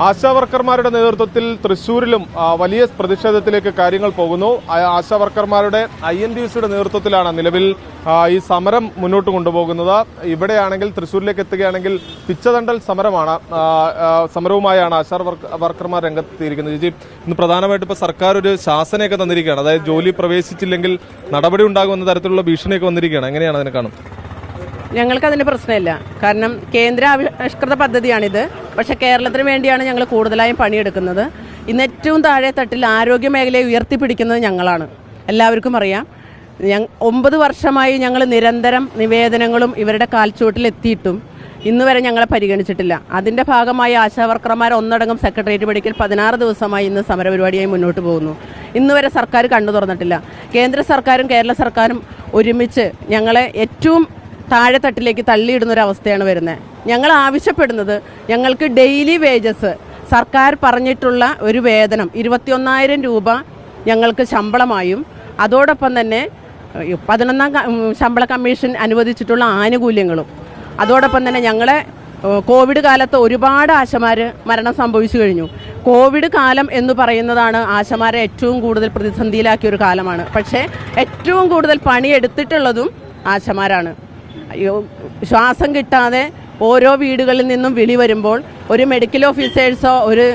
ആശാവർക്കർമാരുടെ നേതൃത്വത്തിൽ തൃശൂരിലും വലിയ പ്രതിഷേധത്തിലേക്ക് കാര്യങ്ങൾ പോകുന്നു. ആശാവർക്കർമാരുടെ ഐ എൻ ഡി സിയുടെ നേതൃത്വത്തിലാണ് നിലവിൽ ഈ സമരം മുന്നോട്ട് കൊണ്ടുപോകുന്നത്. ഇവിടെയാണെങ്കിൽ തൃശൂരിലേക്ക് എത്തുകയാണെങ്കിൽ പിച്ചതണ്ടൽ സമരമാണ് സമരവുമായാണ് ആശാ വർക്കർമാർ രംഗത്തെത്തിയിരിക്കുന്നത്. ചേച്ചി ഇന്ന് പ്രധാനമായിട്ട് ഇപ്പോൾ സർക്കാർ ഒരു ശാസനയൊക്കെ തന്നിരിക്കുകയാണ്. അതായത് ജോലി പ്രവേശിച്ചില്ലെങ്കിൽ നടപടി ഉണ്ടാകുമെന്ന തരത്തിലുള്ള ഭീഷണിയൊക്കെ വന്നിരിക്കുകയാണ്. എങ്ങനെയാണ് അതിനെ കാണും ഞങ്ങൾക്ക് അതിന് പ്രശ്നമില്ല. കാരണം കേന്ദ്ര ആവിഷ്കൃത പദ്ധതിയാണിത്. പക്ഷേ കേരളത്തിന് വേണ്ടിയാണ് ഞങ്ങൾ കൂടുതലായും പണിയെടുക്കുന്നത്. ഇന്ന് ഏറ്റവും താഴെ തട്ടിൽ ആരോഗ്യ മേഖലയെ ഉയർത്തിപ്പിടിക്കുന്നത് ഞങ്ങളാണ്. എല്ലാവർക്കും അറിയാം. ഞങ്ങൾ ഒമ്പത് വർഷമായി ഞങ്ങൾ നിരന്തരം നിവേദനങ്ങളും ഇവരുടെ കാൽച്ചുവട്ടിൽ എത്തിയിട്ടും ഇന്ന് വരെ ഞങ്ങളെ പരിഗണിച്ചിട്ടില്ല. അതിന്റെ ഭാഗമായി ആശാവർക്കർമാർ ഒന്നടങ്കം സെക്രട്ടേറിയറ്റ് മെഡിക്കൽ പതിനാറ് ദിവസമായി ഇന്ന് സമരപരിപാടിയായി മുന്നോട്ട് പോകുന്നു. ഇന്ന് വരെ സർക്കാർ കണ്ടു തുറന്നിട്ടില്ല. കേന്ദ്ര സർക്കാരും കേരള സർക്കാരും ഒരുമിച്ച് ഞങ്ങളെ ഏറ്റവും താഴെത്തട്ടിലേക്ക് തള്ളിയിടുന്ന ഒരു അവസ്ഥയാണ് വരുന്നത്. ഞങ്ങൾ ആവശ്യപ്പെടുന്നത് ഞങ്ങൾക്ക് ഡെയിലി വേജസ് സർക്കാർ പറഞ്ഞിട്ടുള്ള ഒരു വേതനം ഇരുപത്തിയൊന്നായിരം രൂപ ഞങ്ങൾക്ക് ശമ്പളമായും അതോടൊപ്പം തന്നെ പതിനൊന്നാം ശമ്പള കമ്മീഷൻ അനുവദിച്ചിട്ടുള്ള ആനുകൂല്യങ്ങളും. അതോടൊപ്പം തന്നെ ഞങ്ങളെ കോവിഡ് കാലത്ത് ഒരുപാട് ആശമാർ മരണം സംഭവിച്ചു കഴിഞ്ഞു. കോവിഡ് കാലം എന്ന് പറയുന്നതാണ് ആശമാരെ ഏറ്റവും കൂടുതൽ പ്രതിസന്ധിയിലാക്കിയ ഒരു കാലമാണ്. പക്ഷേ ഏറ്റവും കൂടുതൽ പണിയെടുത്തിട്ടുള്ളതും ആശമാരാണ്. ശ്വാസം കിട്ടാതെ ഓരോ വീടുകളിൽ നിന്നും വിളി വരുമ്പോൾ ഒരു മെഡിക്കൽ ഓഫീസേഴ്സോ ഒരു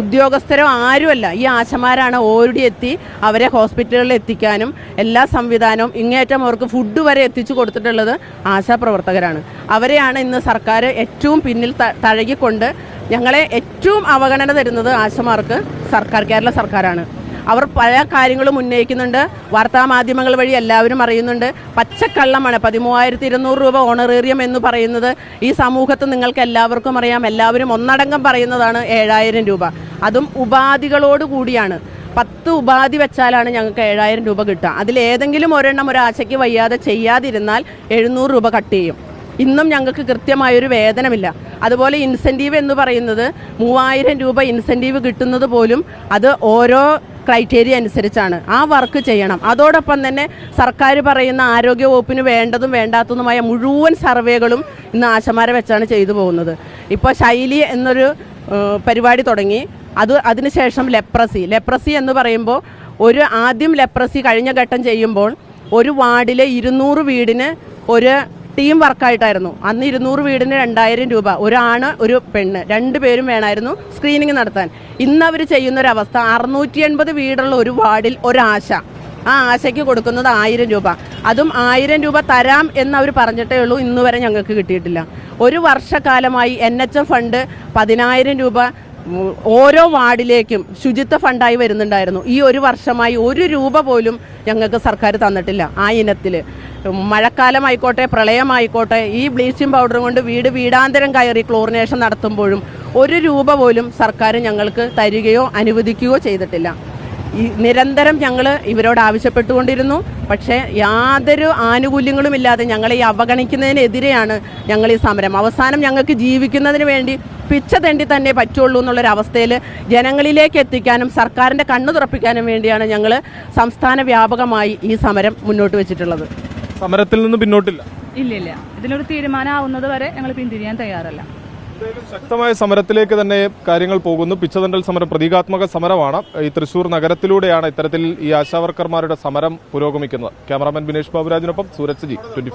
ഉദ്യോഗസ്ഥരോ ആരുമല്ല. ഈ ആശമാരാണ് ഓരോടി എത്തി അവരെ ഹോസ്പിറ്റലുകളിൽ എത്തിക്കാനും എല്ലാ സംവിധാനവും ഇങ്ങേറ്റം അവർക്ക് ഫുഡ് വരെ എത്തിച്ചു കൊടുത്തിട്ടുള്ളത് ആശാപ്രവർത്തകരാണ്. അവരെയാണ് ഇന്ന് സർക്കാർ ഏറ്റവും പിന്നിൽ തഴകിക്കൊണ്ട് ഞങ്ങളെ ഏറ്റവും അവഗണന തരുന്നത് ആശമാർക്ക് സർക്കാർ കേരള സർക്കാരാണ്. അവർ പല കാര്യങ്ങളും ഉന്നയിക്കുന്നുണ്ട്. വാർത്താ മാധ്യമങ്ങൾ വഴി എല്ലാവരും അറിയുന്നുണ്ട്. പച്ചക്കള്ളമാണ്. പതിമൂവായിരത്തി ഇരുന്നൂറ് രൂപ ഓണറേറിയം എന്ന് പറയുന്നത് ഈ സമൂഹത്ത് നിങ്ങൾക്ക് എല്ലാവർക്കും അറിയാം. എല്ലാവരും ഒന്നടങ്കം പറയുന്നതാണ് ഏഴായിരം രൂപ. അതും ഉപാധികളോട് കൂടിയാണ്. പത്ത് ഉപാധി വെച്ചാലാണ് ഞങ്ങൾക്ക് ഏഴായിരം രൂപ കിട്ടുക. അതിലേതെങ്കിലും ഒരെണ്ണം ഒരാശയ്ക്ക് വയ്യാതെ ചെയ്യാതിരുന്നാൽ എഴുന്നൂറ് രൂപ കട്ട് ചെയ്യും. ഇന്നും ഞങ്ങൾക്ക് കൃത്യമായൊരു വേതനമില്ല. അതുപോലെ ഇൻസെന്റീവ് എന്ന് പറയുന്നത് മൂവായിരം രൂപ ഇൻസെന്റീവ് കിട്ടുന്നത് പോലും അത് ഓരോ ക്രൈറ്റീരിയ അനുസരിച്ചാണ്. ആ വർക്ക് ചെയ്യണം. അതോടൊപ്പം തന്നെ സർക്കാർ പറയുന്ന ആരോഗ്യ വകുപ്പിന് വേണ്ടതും വേണ്ടാത്തതുമായ മുഴുവൻ സർവേകളും ഇന്ന് ആശമാരെ വെച്ചാണ് ചെയ്തു പോകുന്നത്. ഇപ്പോൾ ശൈലി എന്നൊരു പരിപാടി തുടങ്ങി. അത് അതിനുശേഷം ലെപ്രസി. ലെപ്രസി എന്ന് പറയുമ്പോൾ ഒരു ആദ്യം ലെപ്രസി കഴിഞ്ഞ ഘട്ടം ചെയ്യുമ്പോൾ ഒരു വാർഡിലെ ഇരുന്നൂറ് വീടിന് ഒരു ടീം വർക്കായിട്ടായിരുന്നു. അന്ന് ഇരുന്നൂറ് വീടിന് രണ്ടായിരം രൂപ. ഒരാണ് ഒരു പെണ്ണ്. രണ്ട് പേരും വേണമായിരുന്നു സ്ക്രീനിങ് നടത്താൻ. ഇന്ന് അവർ ചെയ്യുന്ന ഒരു അവസ്ഥ അറുന്നൂറ്റി എൺപത് വീടുള്ള ഒരു വാർഡിൽ ഒരാശ. ആ ആശയ്ക്ക് കൊടുക്കുന്നത് ആയിരം രൂപ. അതും ആയിരം രൂപ തരാം എന്ന് അവർ പറഞ്ഞിട്ടേ ഉള്ളൂ. ഇന്നുവരെ ഞങ്ങൾക്ക് കിട്ടിയിട്ടില്ല. ഒരു വർഷക്കാലമായി എൻ എച്ച് എഫ് ഫണ്ട് പതിനായിരം രൂപ ഓരോ വാർഡിലേക്കും ശുചിത്വ ഫണ്ടായി വരുന്നുണ്ടായിരുന്നു. ഈ ഒരു വർഷമായി ഒരു രൂപ പോലും ഞങ്ങൾക്ക് സർക്കാർ തന്നിട്ടില്ല ആ ഇനത്തിൽ. മഴക്കാലമായിക്കോട്ടെ പ്രളയമായിക്കോട്ടെ ഈ ബ്ലീച്ചിങ് പൗഡർ കൊണ്ട് വീട് വീടാന്തരം കയറി ക്ലോറിനേഷൻ നടത്തുമ്പോഴും ഒരു രൂപ പോലും സർക്കാർ ഞങ്ങൾക്ക് തരികയോ അനുവദിക്കുകയോ ചെയ്തിട്ടില്ല. ഈ നിരന്തരം ഞങ്ങൾ ഇവരോട് ആവശ്യപ്പെട്ടുകൊണ്ടിരുന്നു. പക്ഷേ യാതൊരു ആനുകൂല്യങ്ങളും ഇല്ലാതെ ഞങ്ങളെ ഈ അവഗണിക്കുന്നതിനെതിരെയാണ് ഞങ്ങൾ ഈ സമരം. അവസാനം ഞങ്ങൾക്ക് ജീവിക്കുന്നതിന് വേണ്ടി പിച്ച തെണ്ടി തന്നെ പറ്റുള്ളൂ എന്നുള്ളൊരവസ്ഥയിൽ ജനങ്ങളിലേക്ക് എത്തിക്കാനും സർക്കാരിന്റെ കണ്ണു തുറപ്പിക്കാനും വേണ്ടിയാണ് ഞങ്ങൾ സംസ്ഥാന വ്യാപകമായി ഈ സമരം മുന്നോട്ട് വെച്ചിട്ടുള്ളത്. സമരത്തിൽ നിന്ന് പിന്നോട്ടില്ല. ഇല്ല ഇല്ല തീരുമാനം ആവുന്നത് വരെ ഞങ്ങൾ പിന്തിരിയാൻ തയ്യാറല്ല. ശക്തമായ സമരത്തിലേക്ക് തന്നെ കാര്യങ്ങൾ പോകുന്നു. പിച്ചതണ്ടൽ സമരം പ്രതീകാത്മക സമരമാണ്. ഈ തൃശൂർ നഗരത്തിലൂടെയാണ് ഇത്തരത്തിൽ ഈ ആശാവർക്കർമാരുടെ സമരം പുരോഗമിക്കുന്നത്. ക്യാമറാമാൻ ബിനേഷ് ബാബുരാജിനൊപ്പം സൂരജ് ജി ട്വന്റി